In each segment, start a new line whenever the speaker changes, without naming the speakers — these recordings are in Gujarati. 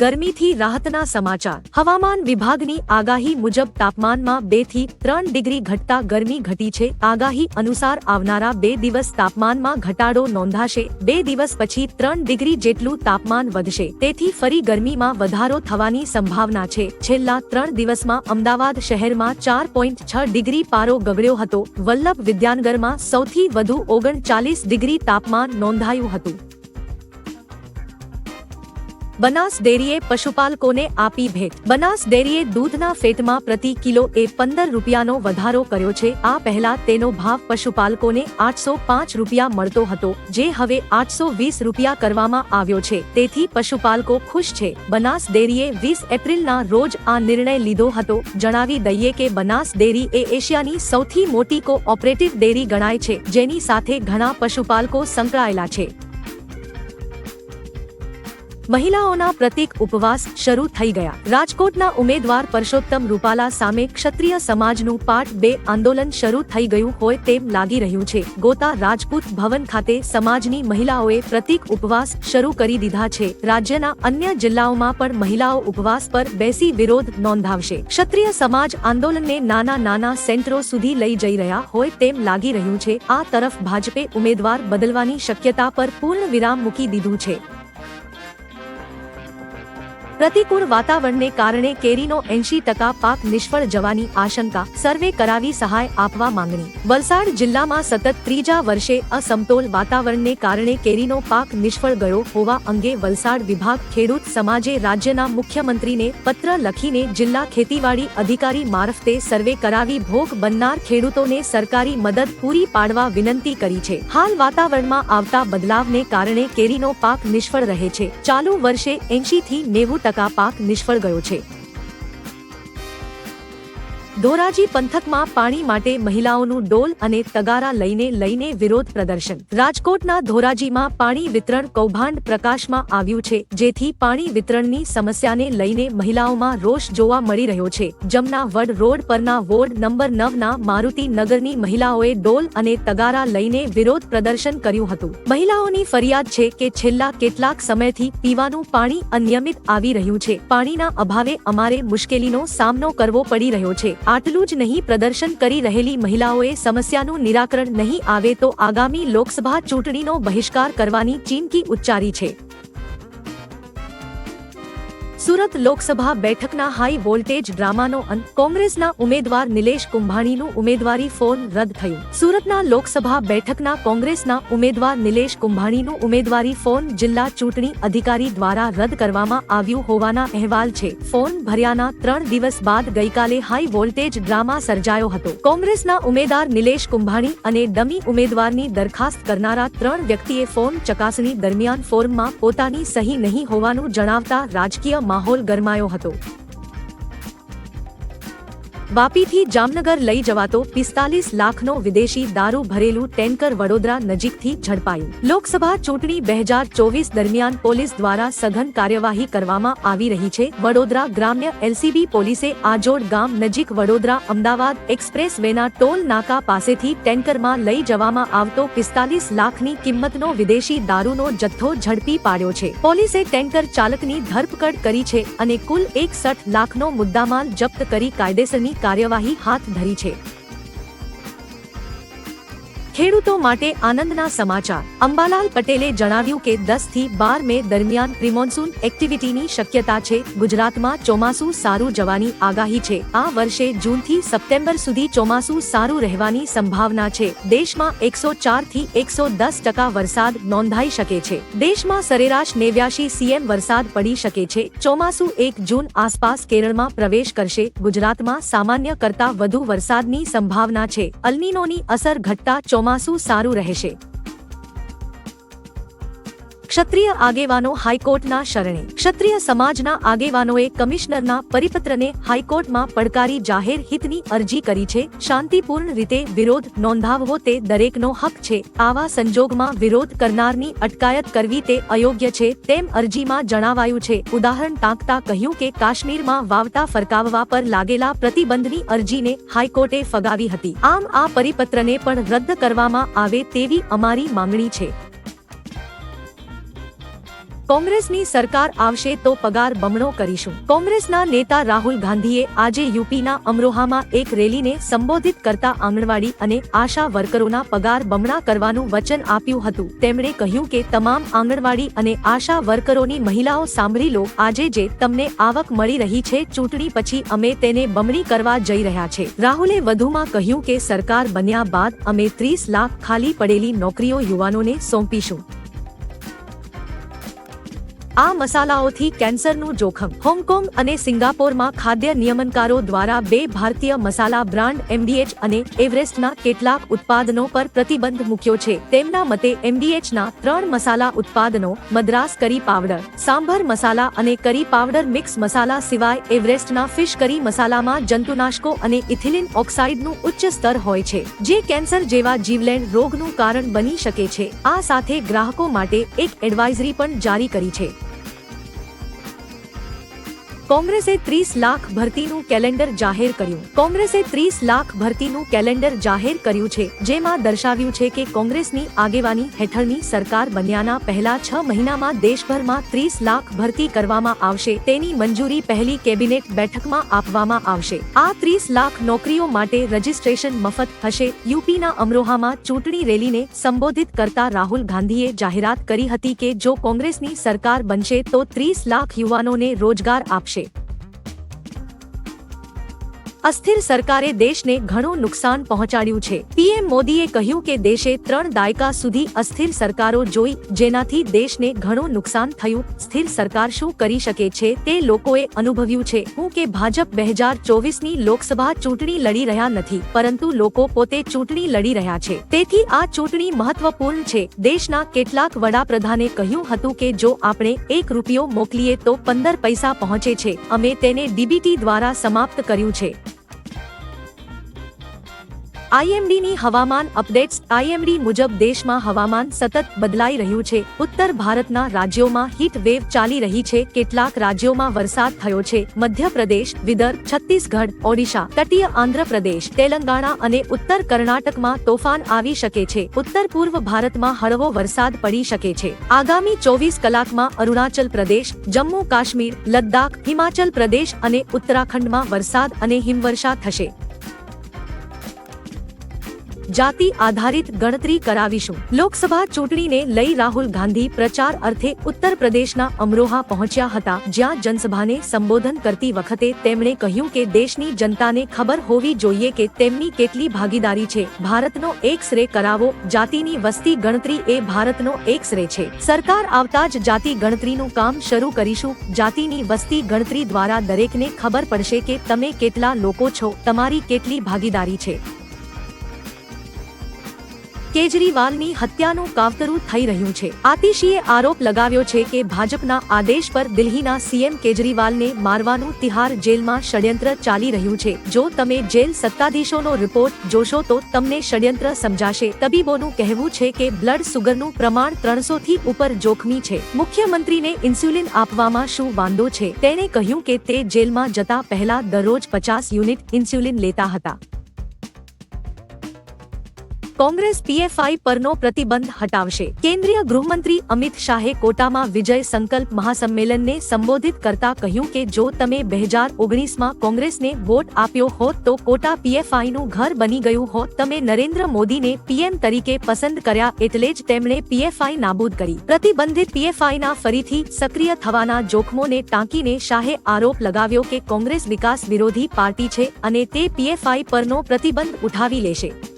ગરમીથી રાહતના સમાચાર. હવામાન વિભાગની આગાહી મુજબ તાપમાનમાં બેથી ત્રણ ડિગ્રી ઘટતા ગરમી ઘટી છે. આગાહી અનુસાર આવનારા બે દિવસ તાપમાનમાં ઘટાડો નોંધાશે. બે દિવસ પછી ત્રણ ડિગ્રી જેટલું તાપમાન વધશે. તેથી ફરી ગરમીમાં વધારો થવાની સંભાવના છે. છેલ્લા ત્રણ દિવસમાં અમદાવાદ શહેરમાં ચાર પોઈન્ટ છ ડિગ્રી પારો ગગડ્યો હતો. વલ્લભ વિદ્યાનગરમાં સૌથી વધુ ઓગણચાલીસ ડિગ્રી તાપમાન નોંધાયું હતું. બનાસ ડેરીએ પશુપાલકોને આપી ભેટ. બનાસ ડેરીએ દૂધના ફેટમાં પ્રતિ કિલો એ પંદર રૂપિયાનો વધારો કર્યો છે. આ પહેલા તેનો ભાવ પશુપાલકોને આઠસો પાંચ રૂપિયા મળતો હતો, જે હવે આઠસો વીસ રૂપિયા કરવામાં આવ્યો છે. તેથી પશુપાલકો ખુશ છે. બનાસ ડેરીએ વીસ એપ્રિલના રોજ આ નિર્ણય લીધો હતો. જણાવી દઈએ કે બનાસ ડેરી એ એશિયાની સૌથી મોટી કો ઓપરેટિવ ડેરી ગણાય છે, જેની સાથે ઘણા પશુપાલકો સંકળાયેલા છે. મહિલાઓના પ્રતિક ઉપવાસ શરૂ થઈ ગયા. રાજકોટના ઉમેદવાર પરસોત્તમ રૂપાલા સામે ક્ષત્રિય સમાજનું પાઠ બે આંદોલન શરૂ થઈ ગયું હોય તેમ લાગી રહ્યું છે. ગોતા રાજપૂત ભવન ખાતે સમાજની મહિલાઓએ પ્રતિક ઉપવાસ શરૂ કરી દીધા છે. રાજ્યના અન્ય જિલ્લાઓમાં પણ મહિલાઓ ઉપવાસ પર બેસી વિરોધ નોંધાવશે. ક્ષત્રિય સમાજ આંદોલનને નાના નાના સેન્ટરો સુધી લઈ જઈ રહ્યા હોય તેમ લાગી રહ્યું છે. આ તરફ ભાજપે ઉમેદવાર બદલવાની શક્યતા પર પૂર્ણ વિરામ મૂકી દીધું છે. પ્રતિકૂળ વાતાવરણને કારણે કેરીનો એંશી ટકા પાક નિષ્ફળ જવાની આશંકા સર્વે કરાવી સહાય આપવા માંગણી. વલસાડ જિલ્લામાં સતત ત્રીજા વર્ષે અસમતોલ વાતાવરણને કારણે કેરીનો પાક નિષ્ફળ ગયો હોવા અંગે વલસાડ વિભાગ ખેડૂત સમાજે રાજ્યના મુખ્યમંત્રીને પત્ર લખીને જિલ્લા ખેતીવાડી અધિકારી મારફતે સર્વે કરાવી ભોગ બનનાર ખેડૂતોને સરકારી મદદ પૂરી પાડવા વિનંતી કરી છે. હાલ વાતાવરણમાં આવતા બદલાવને કારણે કેરીનો પાક નિષ્ફળ રહે છે. ચાલુ વર્ષે એંશી થી નેવું ટકા પાક નિષ્ફળ ગયો છે. ધોરાજી પંથકમાં પાણી માટે મહિલાઓનું ડોલ અને તગારા લઈને લઈને વિરોધ પ્રદર્શન. રાજકોટના ધોરાજીમાં પાણી વિતરણ કૌભાંડ પ્રકાશમાં આવ્યું છે, જેથી પાણી વિતરણની સમસ્યાને લઈને મહિલાઓમાં રોષ જોવા મળી રહ્યો છે. જમના વડ રોડ પરના વોર્ડ નંબર નવના મારુતિ નગરની મહિલાઓએ ડોલ અને તગારા લઈને વિરોધ પ્રદર્શન કર્યું હતું. મહિલાઓની ફરિયાદ છે કે છેલ્લા કેટલાક સમયથી પીવાનું પાણી અનિયમિત આવી રહ્યું છે. પાણીના અભાવે અમારે મુશ્કેલીનો સામનો કરવો પડી રહ્યો છે. આટલું જ નહીં, પ્રદર્શન કરી રહેલી મહિલાઓએ સમસ્યાનું નિરાકરણ નહીં આવે તો આગામી લોકસભા ચૂંટણીનો બહિષ્કાર કરવાની ચીમકી ઉચ્ચારી છે. સુરત લોકસભા બેઠકના હાઈ વોલ્ટેજ ડ્રામાનો અંત. કોંગ્રેસના ઉમેદવાર નિલેશ કુંભાણીનું ઉમેદવારી ફોર્મ રદ થયું. સુરતના લોકસભા બેઠકના કોંગ્રેસના ઉમેદવાર નિલેશ કુંભાણીનું ઉમેદવારી ફોર્મ જિલ્લા ચૂંટણી અધિકારી દ્વારા રદ કરવામાં આવ્યું હોવાના અહેવાલ છે. ફોર્મ ભર્યાના ત્રણ દિવસ બાદ ગઈકાલે હાઈ વોલ્ટેજ ડ્રામા સર્જાયો હતો. કોંગ્રેસના ઉમેદવાર નિલેશ કુંભાણી અને ડમી ઉમેદવારની દરખાસ્ત કરનારા ત્રણ વ્યક્તિએ ફોર્મ ચકાસણી દરમિયાન ફોર્મમાં પોતાની સહી નહીં હોવાનું જણાવતા રાજકીય માહોલ ગરમાયો હતો. વાપીથી જામનગર લઈ જવાતો પિસ્તાલીસ લાખનો વિદેશી દારૂ ભરેલું ટેન્કર વડોદરા નજીકથી ઝડપાયું. લોકસભા ચૂંટણી બે હજાર ચોવીસ દરમિયાન પોલીસ દ્વારા સઘન કાર્યવાહી કરવામાં આવી રહી છે. વડોદરા ગ્રામ્ય એલસીબી પોલીસે આજોડ ગામ નજીક વડોદરા અમદાવાદ એક્સપ્રેસ વેના ટોલ નાકા પાસેથી ટેન્કરમાં લઈ જવામાં આવતો પિસ્તાલીસ લાખની કિંમતનો વિદેશી દારૂનો જથ્થો ઝડપી પાડ્યો છે. પોલીસે ટેન્કર ચાલકની ધરપકડ કરી છે અને કુલ એકસઠ લાખનો મુદ્દામાલ જપ્ત કરી કાયદેસરની કાર્યવાહી હાથ ધરી છે. ખેડૂતો માટે આનંદના સમાચાર. અંબાલાલ પટેલે જણાવ્યું કે દસથી બાર મે દરમિયાન પ્રિમોન્સૂન એક્ટિવિટીની શક્યતા છે. ગુજરાતમાં ચોમાસું સારું જવાની આગાહી છે. આ વર્ષે જૂનથી સપ્ટેમ્બર સુધી ચોમાસું સારું રહેવાની સંભાવના છે. દેશમાં એકસો ચારથી એકસો દસ ટકા વરસાદ નોંધાઈ શકે છે. દેશમાં સરેરાશ નેવ્યાશી સીએમ વરસાદ પડી શકે છે. ચોમાસું એક જૂન આસપાસ કેરળમાં પ્રવેશ કરશે. ગુજરાતમાં સામાન્ય કરતા વધુ વરસાદની સંભાવના છે. અલ્નીનોની અસર ઘટતા ચોમાસું સારું રહેશે. ક્ષત્રિય આગેવાનો હાઈકોર્ટના શરણે. ક્ષત્રિય સમાજના આગેવાનોએ કમિશનરના પરિપત્રને હાઈકોર્ટમાં પડકારી જાહેર હિતની અરજી કરી છે. શાંતિપૂર્ણ રીતે વિરોધ નોંધાવવો તે દરેકનો હક છે. આવા સંજોગમાં વિરોધ કરનારની અટકાયત કરવી તે અયોગ્ય છે, તેમ અરજીમાં જણાવાયું છે. ઉદાહરણ ટાંકતા કહ્યું કે કાશ્મીરમાં વાવટા ફરકાવવા પર લાગેલા પ્રતિબંધની અરજીને હાઈકોર્ટે ફગાવી હતી. આમ આ પરિપત્રને પણ રદ કરવામાં આવે તેવી અમારી માંગણી છે. કોંગ્રેસની સરકાર આવશે તો પગાર બમણો કરીશું. કોંગ્રેસના નેતા રાહુલ ગાંધીએ આજે યુપીના અમરોહામાં એક રેલીને સંબોધિત કરતા આંગણવાડી અને આશા વર્કરોના પગાર બમણા કરવાનું વચન આપ્યું હતું. તેમણે કહ્યું કે તમામ આંગણવાડી અને આશા વર્કરોની મહિલાઓ સાંભળી લો, આજે જે તમને આવક મળી રહી છે, ચૂંટણી પછી અમે તેને બમણી કરવા જઈ રહ્યા છે. રાહુલે વધુમાં કહ્યું કે સરકાર બન્યા બાદ અમે ત્રીસ લાખ ખાલી પડેલી નોકરીઓ યુવાનોને સોંપીશું. આ મસાલાઓથી કેન્સરનું જોખમ. હોંગકોંગ અને સિંગાપોરમાં ખાદ્ય નિયમનકારો દ્વારા બે ભારતીય મસાલા બ્રાન્ડ એમડીએચ અને એવરેસ્ટના કેટલાક ઉત્પાદનો પર પ્રતિબંધ મૂક્યો છે. તેમના મતે એમડીએચના ત્રણ મસાલા ઉત્પાદનો મદ્રાસ કરી પાવડર, સાંભર મસાલા અને કરી પાવડર મિક્સ મસાલા સિવાય એવરેસ્ટના ફિશ કરી મસાલામાં જંતુનાશકો અને ઇથિલિન ઓક્સાઇડનું ઉચ્ચ સ્તર હોય છે, જે કેન્સર જેવા જીવલેણ રોગનું કારણ બની શકે છે. આ સાથે ગ્રાહકો માટે એક એડવાઇઝરી પણ જારી કરી છે. કોંગ્રેસે ત્રીસ લાખ ભરતીનું કેલેન્ડર જાહેર કર્યું. કોંગ્રેસે ત્રીસ લાખ ભરતીનું કેલેન્ડર જાહેર કર્યું છે, જેમાં દર્શાવ્યું છે કે કોંગ્રેસની આગેવાની હેઠળની સરકાર બન્યાના પહેલા છ મહિનામાં દેશભરમાં ત્રીસ લાખ ભરતી કરવામાં આવશે. તેની મંજૂરી પહેલી કેબિનેટ બેઠકમાં આપવામાં આવશે. આ ત્રીસ લાખ નોકરીઓ માટે રજીસ્ટ્રેશન મફત હશે યુપીના અમરોહામાં ચૂંટણી રેલીને સંબોધિત કરતા રાહુલ ગાંધીએ જાહેરાત કરી હતી કે જો કોંગ્રેસની સરકાર બનશે તો ત્રીસ લાખ યુવાનોને રોજગાર આપશે. અસ્થિર સરકારે દેશને ઘણું નુકસાન પહોંચાડ્યું છે. પીએમ મોદીએ કહ્યું કે દેશે ત્રણ દાયકા સુધી અસ્થિર સરકારો જોઈ, જેનાથી દેશને ઘણું નુકસાન થયું. સ્થિર સરકાર શું કરી શકે છે તે લોકોએ અનુભવ્યું છે. હું કે ભાજપ બે હજાર ચોવીસની લોકસભા ચૂંટણી લડી રહ્યા નથી, પરંતુ લોકો પોતે ચૂંટણી લડી રહ્યા છે. તેથી આ ચૂંટણી મહત્વપૂર્ણ છે. દેશના કેટલાક વડાપ્રધાને કહ્યું હતું કે જો આપણે એક રૂપિયો મોકલીએ તો પંદર પૈસા પહોંચે છે. અમે તેને ડીબીટી દ્વારા સમાપ્ત કર્યું છે. આઈએમડીની હવામાન અપડેટ્સ આઈએમડી મુજબ દેશમાં હવામાન સતત બદલાઈ રહ્યું છે. ઉત્તર ભારતના રાજ્યોમાં હીટ વેવ ચાલી રહી છે. કેટલાક રાજ્યોમાં વરસાદ થયો છે. મધ્યપ્રદેશ, વિદર્ભ, છત્તીસગઢ, ઓડિશા, તટીય આંધ્રપ્રદેશ, તેલંગાણા અને ઉત્તર કર્ણાટકમાં તોફાન આવી શકે છે. ઉત્તર પૂર્વ ભારતમાં હળવો વરસાદ પડી શકે છે. આગામી ચોવીસ કલાકમાં અરુણાચલ પ્રદેશ, જમ્મુ કાશ્મીર, લદ્દાખ, હિમાચલ પ્રદેશ અને ઉત્તરાખંડમાં વરસાદ અને હિમવર્ષા થશે. જાતિ આધારિત ગણતરી કરાવીશું. લોકસભા ચૂંટણીને લઈ રાહુલ ગાંધી પ્રચાર અર્થે ઉત્તર પ્રદેશના અમરોહા પહોંચ્યા હતા, જ્યાં જનસભાને સંબોધન કરતી વખતે તેમણે કહ્યું કે દેશની જનતાને ખબર હોવી જોઈએ કે તેમની કેટલી ભાગીદારી છે. ભારતનો એક્સ રે કરાવો, જાતિની વસ્તી ગણતરી એ ભારતનો એક્સ રે છે. સરકાર આવતા જ જાતિ ગણતરીનું કામ શરૂ કરીશું. જાતિની વસ્તી ગણતરી દ્વારા દરેકને ખબર પડશે કે તમે કેટલા લોકો છો, તમારી કેટલી ભાગીદારી છે. કેજરીવાલની હત્યાનું કાવતરું થઈ રહ્યું છે. આતિશીએ આરોપ લગાવ્યો છે કે ભાજપના આદેશ પર દિલ્હીના સીએમ કેજરીવાલને મારવાનું તિહાર જેલમાં ષડયંત્ર ચાલી રહ્યું છે. જો તમે જેલ સત્તાધીશોનો રિપોર્ટ જોશો તો તમને ષડયંત્ર સમજાશે. તબીબોનું કહેવું છે કે બ્લડ સુગરનું પ્રમાણ ત્રણસો થી ઉપર જોખમી છે. મુખ્યમંત્રીને ઇન્સ્યુલિન આપવામાં શું વાંધો છે? તેણે કહ્યું કે તે જેલમાં જતા પહેલા દરરોજ પચાસ યુનિટ ઇન્સ્યુલિન લેતા હતા. કોંગ્રેસ પીએફઆઈ પરનો પ્રતિબંધ હટાવશે. કેન્દ્રીય ગૃહમંત્રી અમિત શાહે કોટામાં વિજય સંકલ્પ મહાસંમેલનને સંબોધિત કરતા કહ્યું કે જો તમે બે હજાર ઓગણીસમાં કોંગ્રેસને વોટ આપ્યો હોત તો કોટા પીએફઆઈનું ઘર બની ગયું હોત. તમે નરેન્દ્ર મોદીને પીએમ તરીકે પસંદ કર્યા એટલે જ તેમણે પીએફઆઈ નાબૂદ કરી. પ્રતિબંધિત પીએફઆઈના ફરીથી સક્રિય થવાના જોખમોને ટાંકીને શાહે આરોપ લગાવ્યો કે કોંગ્રેસ વિકાસ વિરોધી પાર્ટી છે અને તે પીએફઆઈ પરનો પ્રતિબંધ ઉઠાવી લેશે.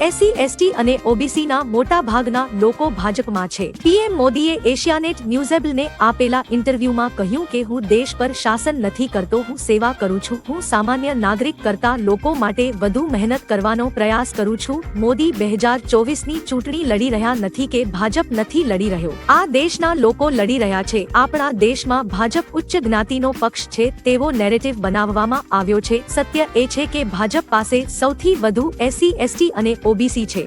એસસી, એસટી અને ઓબીસી ના મોટા ભાગના લોકો ભાજપમાં છે. પીએમ મોદીએ એશિયાનેટ ન્યૂઝેબલને આપેલા ઇન્ટરવ્યુમાં કહ્યું કે હું દેશ પર શાસન નથી કરતો, હું સેવા કરું છું, હું સામાન્ય નાગરિક કરતા લોકો માટે વધુ મહેનત કરવાનો પ્રયાસ કરું છું. મોદી બે હજાર ચોવીસની ચૂંટણી લડી રહ્યા નથી કે ભાજપ નથી લડી રહ્યો. આ દેશના લોકો લડી રહ્યા છે. આપણા દેશમાં ભાજપ ઉચ્ચ જ્ઞાતિનો પક્ષ છે, તેવો નેરેટિવ બનાવવામાં આવ્યો છે. સત્ય એ છે કે ભાજપ પાસે સૌથી વધુ એસસી, એસટી અને ઓબીસી છે.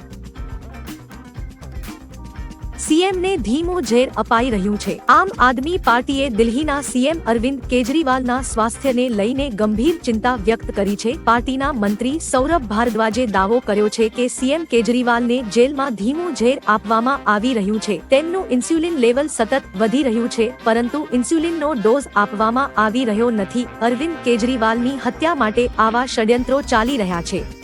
સીએમને ધીમું ઝેર અપાઈ રહ્યું છે. આમ આદમી પાર્ટીએ દિલ્હીના સીએમ અરવિંદ કેજરીવાલના સ્વાસ્થ્યને લઈને ગંભીર ચિંતા વ્યક્ત કરી છે. પાર્ટીના મંત્રી સૌરભ ભારદ્વાજે દાવો કર્યો છે કે સીએમ કેજરીવાલને જેલમાં ધીમું ઝેર આપવામાં આવી રહ્યું છે. તેમનું ઇન્સ્યુલિન લેવલ સતત વધી રહ્યું છે, પરંતુ ઇન્સ્યુલિનનો ડોઝ આપવામાં આવી રહ્યો નથી. અરવિંદ કેજરીવાલની હત્યા માટે આવા ષડયંત્રો ચાલી રહ્યા છે.